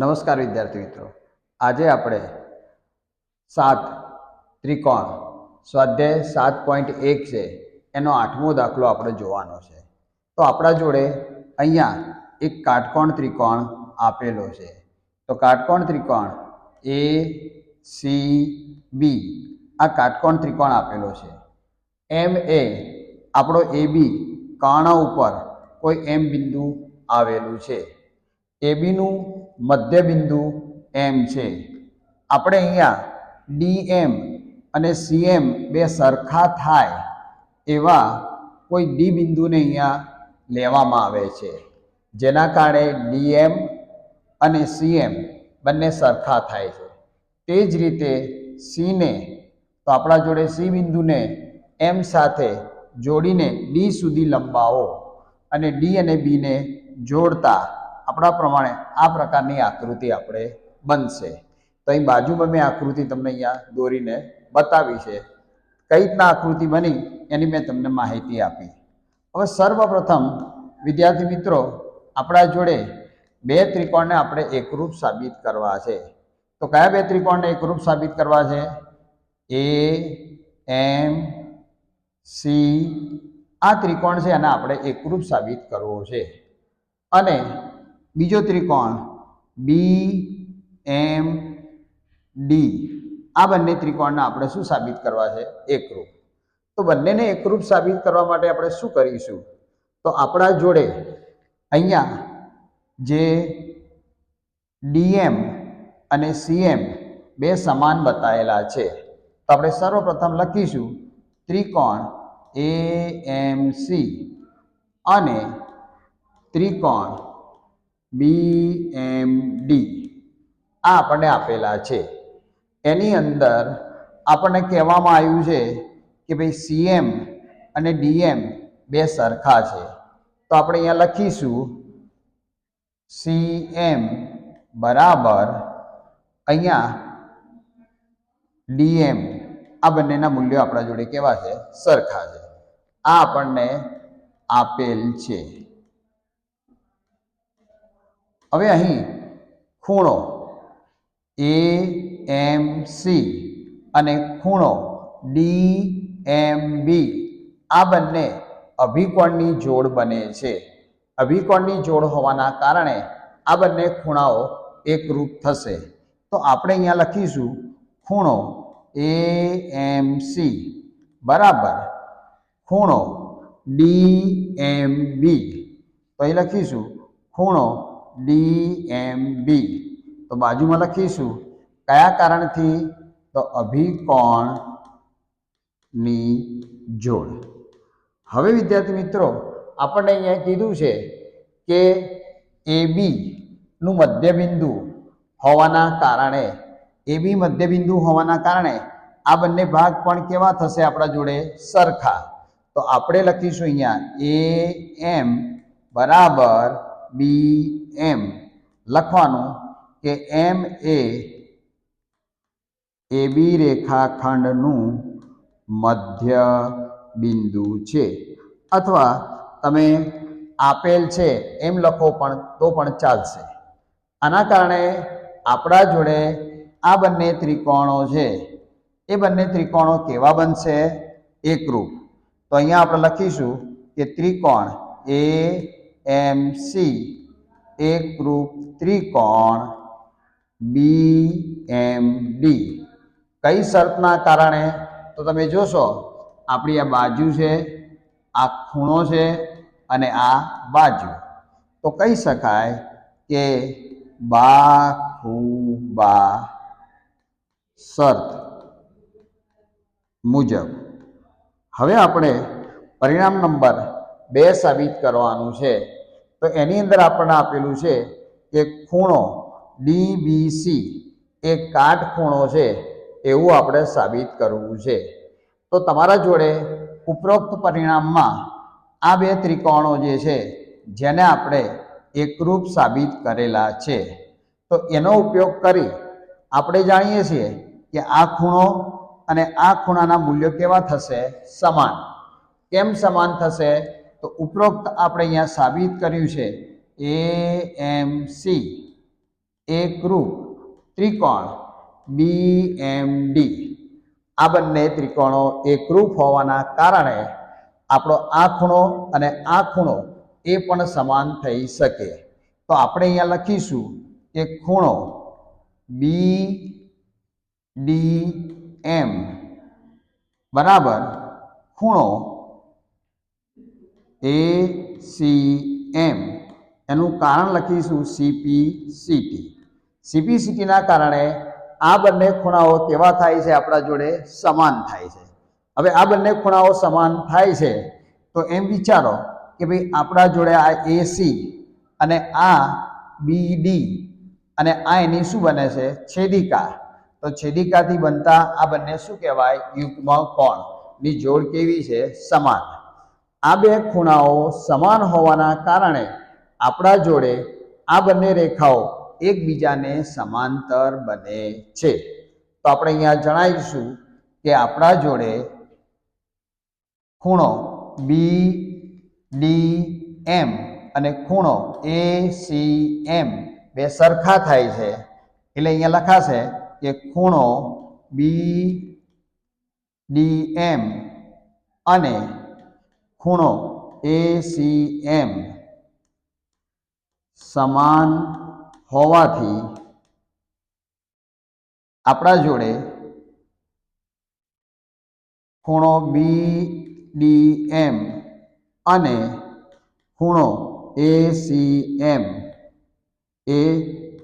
નમસ્કાર વિદ્યાર્થી મિત્રો. આજે આપણે સાત ત્રિકોણ, સ્વાધ્યાય સાત પોઈન્ટ એક છે, એનો આઠમો દાખલો આપણે જોવાનો છે. તો આપણા જોડે અહીંયા એક કાટકોણ ત્રિકોણ આપેલો છે. તો કાટકોણ ત્રિકોણ એ સી બી આ કાટકોણ ત્રિકોણ આપેલો છે. એમ એ આપણો એ બી કર્ણ ઉપર કોઈ એમ બિંદુ આવેલું છે. એબીનું મધ્ય બિંદુ એમ છે. આપણે અહીંયા ડીએમ અને સીએમ બે સરખા થાય એવા કોઈ ડી બિંદુને અહીંયા લેવામાં આવે છે. જેના કારણે ડીએમ અને સીએમ બંને સરખા થાય છે. તે જ રીતે સીને તો આપણા જોડે સી બિંદુને એમ સાથે જોડીને ડી સુધી લંબાવો અને ડી અને બીને જોડતા આપણા પ્રમાણે આ પ્રકારની આકૃતિ આપણે બનશે. તો અહીં બાજુમાં મેં આકૃતિ તમને અહીંયા દોરીને બતાવી છે. કઈ રીતના આકૃતિ બની એની મેં તમને માહિતી આપી. હવે સર્વપ્રથમ, વિદ્યાર્થી મિત્રો, આપણા જોડે બે ત્રિકોણને આપણે એકરૂપ સાબિત કરવા છે. તો કયા બે ત્રિકોણને એકરૂપ સાબિત કરવા છે? એ એમ સી આ ત્રિકોણ છે એને આપણે એકરૂપ સાબિત કરવો છે. અને બીજો ત્રિકોણ બી એમ ડી આ બંને ત્રિકોણને આપણે શું સાબિત કરવા છે? એકરૂપ. તો બંનેને એકરૂપ સાબિત કરવા માટે આપણે શું કરીશું? તો આપણા જોડે અહીંયા જે ડીએમ અને સીએમ બે સમાન બતાવેલા છે. તો આપણે સર્વપ્રથમ લખીશું ત્રિકોણ એ એમ સી અને ત્રિકોણ બી એમ ડી આ આપણને આપેલા છે. એની અંદર આપણને કહેવામાં આવ્યું છે કે ભાઈ સીએમ અને ડીએમ બે સરખા છે. તો આપણે અહીંયા લખીશું સીએમ બરાબર અહીંયા ડીએમ આ બંનેના મૂલ્યો આપણા જોડે કેવા છે? સરખા છે. આ આપણને આપેલ છે. હવે અહીં ખૂણો એ એમ સી અને ખૂણો ડી એમ બી આ બંને અભિકોણની જોડ બને છે. અભિકોણની જોડ હોવાના કારણે આ બંને ખૂણાઓ એકરૂપ થશે. તો આપણે અહીંયા લખીશું ખૂણો એ એમ સી બરાબર. ખૂણો ડી એમ બી તો અહીં લખીશું ખૂણો ડી એમ બી. તો બાજુમાં લખીશું, કયા કારણથી? તો અભિકોણની જોડ. હવે વિદ્યાર્થી મિત્રો, આપણને અહીંયા કીધું છે કે એ બીનું મધ્યબિંદુ હોવાના કારણે, એ બી મધ્યબિંદુ હોવાના કારણે આ બંને ભાગ પણ કેવા થશે આપણા જોડે? સરખા. તો આપણે લખીશું અહીંયા, એ એમ બરાબર બી એમ લખવાનું કે એમ એ એ બી રેખાખંડનું મધ્ય બિંદુ છે. અથવા તમે આપેલ છે એમ લખો પણ તો પણ ચાલશે. આના કારણે આપણા જોડે આ બંને ત્રિકોણો છે. એ બંને ત્રિકોણો કેવા બનશે? એકરૂપ તો અહીંયા આપણે લખીશું કે ત્રિકોણ એ એમ સી એકરૂપ ત્રિકોણ બી એમ ડી કઈ શરતના કારણે? તો તમે જોશો, આપણી આ બાજુ છે, આ ખૂણો છે અને આ બાજુ. તો કહી શકાય કે બા બા શરત મુજબ. હવે આપણે પરિણામ નંબર બે સાબિત કરવાનું છે. તો એની અંદર આપણને આપેલું છે કે ખૂણો ડી બી સી એ કાટખૂણો છે એવું આપણે સાબિત કરવું છે. તો તમારા જોડે ઉપરોક્ત પરિણામમાં આ બે ત્રિકોણો જે છે જેને આપણે એકરૂપ સાબિત કરેલા છે. તો એનો ઉપયોગ કરી આપણે જાણીએ છીએ કે આ ખૂણો અને આ ખૂણાના મૂલ્યો કેવા થશે? સમાન. કેમ સમાન થશે? તો ઉપરોક્ત આપણે અહીંયા સાબિત કર્યું છે એ એમ સી એકરૂપ ત્રિકોણ બી એમ ડી આ બંને ત્રિકોણો એકરૂપ હોવાના કારણે આપણો આ ખૂણો અને આ ખૂણો એ પણ સમાન થઈ શકે. તો આપણે અહીંયા લખીશું કે ખૂણો બી ડી એમ બરાબર? ખૂણો એ સી એમ એનું કારણ લખીશું સીપી સીટી સીપી સીટીના કારણે આ બંને ખૂણાઓ કેવા થાય છે આપણા જોડે? સમાન થાય છે. હવે આ બંને ખૂણાઓ સમાન થાય છે તો એમ વિચારો કે ભાઈ આપણા જોડે આ એસી અને આ બી ડી અને આ એની શું બને છે? છેદિકા. તો છેદિકાથી બનતા આ બંને શું કહેવાય? યુગ્મ કોણની જોડ કેવી છે? સમાન. આ બે ખૂણાઓ સમાન હોવાના કારણે આપણા જોડે આ બંને રેખાઓ એકબીજાને સમાંતર બને છે. તો આપણે અહીંયા જણાવીશું કે આપણા જોડે ખૂણો બી ડી એમ અને ખૂણો એ સી એમ બે સરખા થાય છે. એટલે અહીંયા લખાશે કે ખૂણો બી ડી એમ અને ખૂણો એ સી એમ સમાન હોવાથી આપણા જોડે ખૂણો બી ડી એમ અને ખૂણો એ સી એમ એ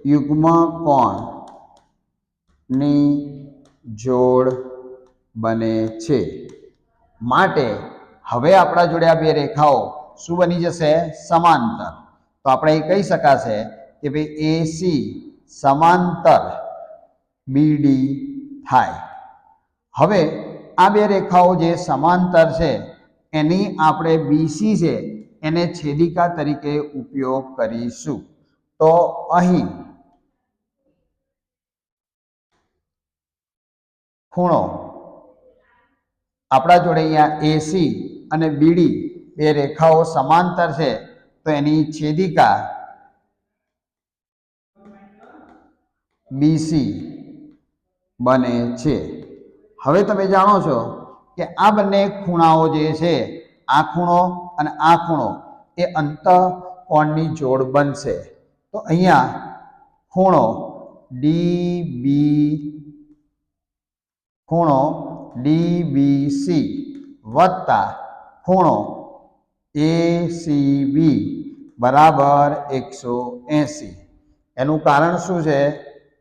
યુગ્મ કોણની જોડ બને છે. માટે હવે આપણા જોડે આ બે રેખાઓ શું બની જશે? સમાંતર. તો આપણે એ કહી શકાશે કે ભાઈ એસી સમાંતર બીડી થાય. હવે આ બે રેખાઓ જે સમાંતર છે, એની આપણે બીસી છે, એને છેદિકા તરીકે ઉપયોગ કરીશું. તો અહીં ખૂણો. આપણા જોડે અહીંયા એસી અને બીડી બે રેખાઓ સમાંતર છે, તો એની છેદિકા બીસી બને છે. હવે તમે જાણો છો કે આ બંને ખૂણાઓ જે છે, આ ખૂણો અને આ ખૂણો, એ અંત કોણની જોડ બનશે. તો અહીંયા ખૂણો ડી બી ખૂણો ડી બી સી વત્તા ખૂણો એ સી બી બરાબર એકસો એંસી. એનું કારણ શું છે?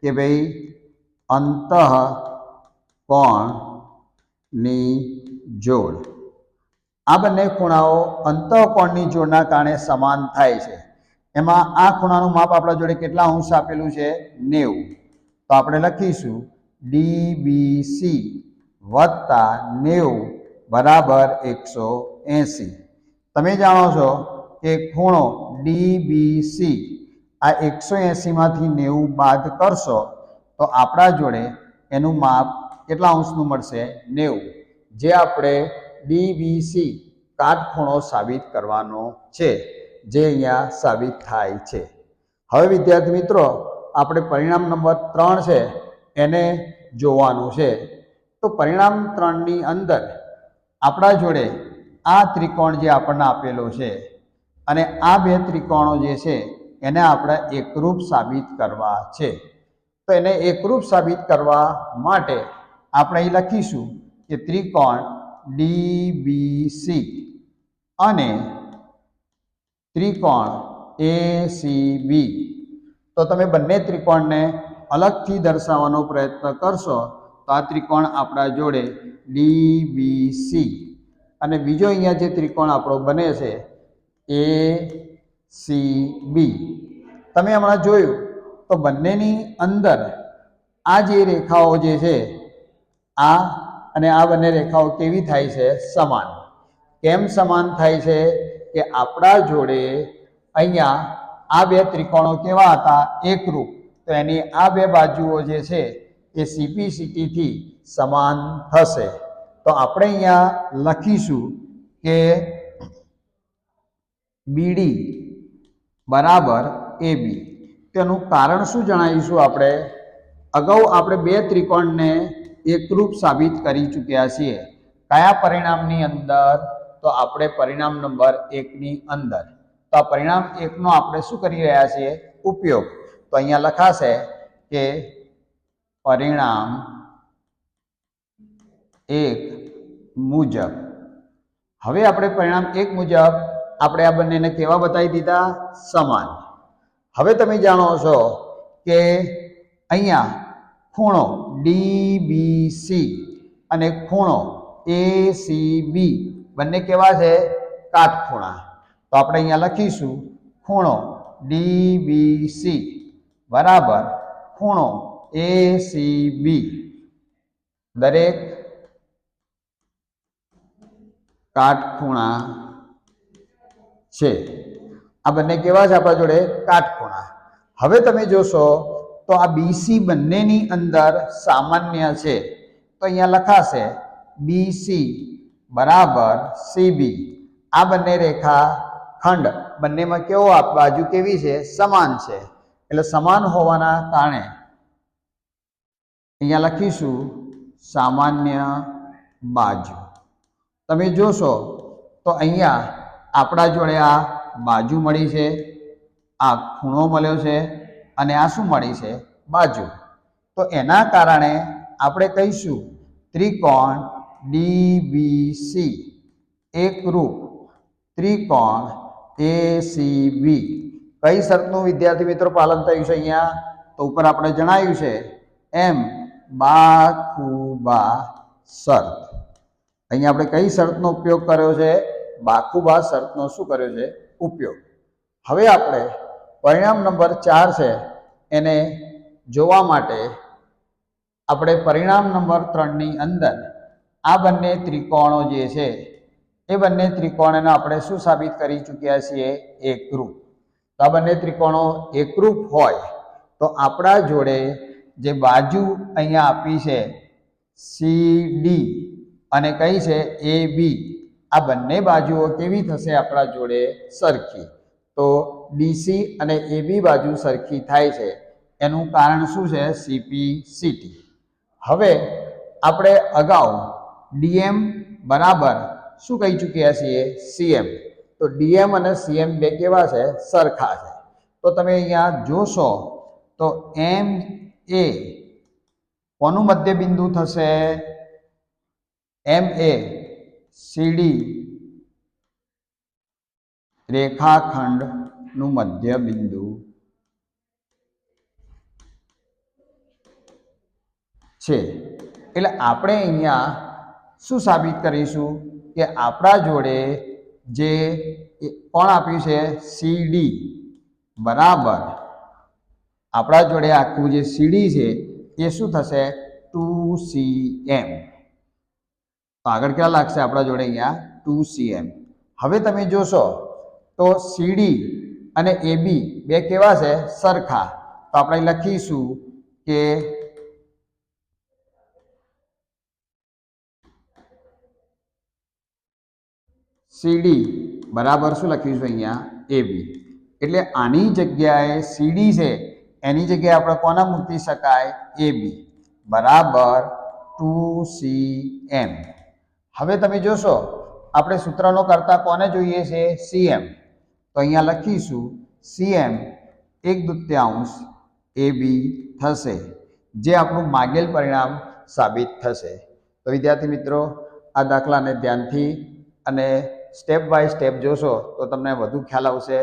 કે ભાઈ અંત કોણની જોડ. આ બંને ખૂણાઓ અંતઃકોણની જોડના કારણે સમાન થાય છે. એમાં આ ખૂણાનું માપ આપણા જોડે કેટલા અંશ આપેલું છે? નેવું. તો આપણે લખીશું ડી બી સી વત્તા નેવું બરાબર એકસો એંસી. તમે જાણો છો કે ખૂણો ડી બી સી આ એકસો એંસીમાંથી નેવું બાદ કરશો તો આપણા જોડે એનું માપ કેટલા અંશનું મળશે? નેવું. જે આપણે ડીબીસી કાટખૂણો સાબિત કરવાનો છે, જે અહીંયા સાબિત થાય છે. હવે વિદ્યાર્થી મિત્રો, આપણે પરિણામ નંબર ત્રણ છે, એને જોવાનું છે. તો પરિણામ ત્રણની અંદર આપણા જોડે આ ત્રિકોણ જે આપણને આપેલો છે અને આ બે ત્રિકોણો જે છે એને આપણે એકરૂપ સાબિત કરવા છે. તો એને એકરૂપ સાબિત કરવા માટે આપણે અહીં લખીશું કે ત્રિકોણ ડી બી સી અને ત્રિકોણ એ સી બી. તો તમે બંને ત્રિકોણને અલગથી દર્શાવવાનો પ્રયત્ન કરશો તો આ ત્રિકોણ આપણા જોડે ડીબીસી અને બીજો અહીંયા જે ત્રિકોણ આપણો બને છે, એ સી બી તમે હમણાં જોયું, તો બંનેની અંદર આ જે રેખાઓ જે છે, આ અને આ બંને રેખાઓ કેવી થાય છે? સમાન. કેમ સમાન થાય છે? કે આપણા જોડે અહીંયા આ બે ત્રિકોણો કેવા હતા? એકરૂપ. તો એની આ બે બાજુઓ જે છે, એ સીપી સીટીથી સમાન થશે. તો આપણે અહીંયા લખીશું કે બીડી બરાબર એ બી તેનું કારણ શું જણાવીશું આપણે? અગાઉ આપણે બે ત્રિકોણને એકરૂપ સાબિત કરી ચૂક્યા છીએ. કયા પરિણામની અંદર? તો આપણે પરિણામ નંબર એકની અંદર. તો આ પરિણામ એકનો આપણે શું કરી રહ્યા છીએ? ઉપયોગ. તો અહીંયા લખાશે કે પરિણામ એક મુજબ. હવે આપણે પરિણામ એક મુજબ આપણે આ બંનેને કેવા બતાવી દીધા? સમાન. હવે તમે જાણો છો કે અહીંયા ખૂણો ડીબીસી અને ખૂણો એસીબી બંને કેવા છે? કાટખૂણા. તો આપણે અહીંયા લખીશું ખૂણો ડીબીસી બરાબર ખૂણો એસીબી દરેક કાટખૂણા છે. આ બંને કેવા છે આપણા જોડે? કાટખૂણા. હવે તમે જોશો તો આ બીસી બંનેની અંદર સામાન્ય છે. તો અહીંયા લખાશે બીસી બરાબર સીબી આ બંને રેખા ખંડ બંનેમાં કેવો બાજુ કેવી છે? સમાન છે. એટલે સમાન હોવાના કારણે અહીંયા લખીશું સામાન્ય બાજુ. તમે જોશો તો અહીંયા આપણા જોડે આ બાજુ મળી છે, આ ખૂણો મળ્યો છે અને આ શું મળી છે? બાજુ. તો એના કારણે આપણે કહીશું ત્રિકોણ ડીબીસી. એકરૂપ ત્રિકોણ એસીબી. કઈ શરતનું વિદ્યાર્થી મિત્રો પાલન થયું છે અહીંયા? તો ઉપર આપણે જણાવ્યું છે એમ બા ખૂબા શરત. અહીંયા આપણે કઈ શરતનો ઉપયોગ કર્યો છે? બાખુબા શરતનો શું કર્યો છે? ઉપયોગ. હવે આપણે પરિણામ નંબર ચાર છે, એને જોવા માટે આપણે પરિણામ નંબર ત્રણની અંદર આ બંને ત્રિકોણો જે છે, એ બંને ત્રિકોણને આપણે શું સાબિત કરી ચૂક્યા છીએ? એકરૂપ તો આ બંને ત્રિકોણો એકરૂપ હોય, તો આપણા જોડે જે બાજુ અહીંયા આપી છે, સી, ડી અને કઈ છે, એ બી. આ બંને બાજુઓ કેવી થશે આપણા જોડે? સરખી. તો ડીસી અને એબી બાજુ સરખી થાય છે. એનું કારણ શું છે? સીપી સીટી હવે આપણે અગાઉ ડીએમ બરાબર શું કહી ચૂક્યા છીએ? સીએમ તો ડીએમ અને સીએમ બે કેવા છે? સરખા છે. તો તમે અહીંયા જોશો, તો એમ એ કોનું મધ્ય બિંદુ થશે? એમ એ સીડી રેખાખંડનું મધ્ય બિંદુ. છે. એટલે આપણે અહીંયા શું સાબિત કરીશું કે આપણા જોડે જે કોણ આપ્યું છે? સીડી બરાબર. આપણા જોડે આખું જે સીડી છે એ શું થશે? To C M. તો આગળ ક્યાં લાગશે આપણા જોડે અહીંયા? ટુ સીએમ હવે તમે જોશો તો સીડી અને એબી બે કેવા છે? સરખા. તો આપણે લખીશું કે સીડી બરાબર શું લખીશું અહીંયા? એબી એટલે આની જગ્યાએ સીડી છે, એની જગ્યાએ આપણે કોના મૂકી શકાય? એબી બરાબર ટુ સી એમ હવે તમે જોશો, આપણે સૂત્રનો કરતા કોને જોઈએ છે? સીએમ તો અહીંયા લખીશું સીએમ એક દૃત્યાંશ એ બી થશે, જે આપણું માગેલ પરિણામ સાબિત થશે. તો વિદ્યાર્થી મિત્રો, આ દાખલાને ધ્યાનથી અને સ્ટેપ બાય સ્ટેપ જોશો, તો તમને વધુ ખ્યાલ આવશે.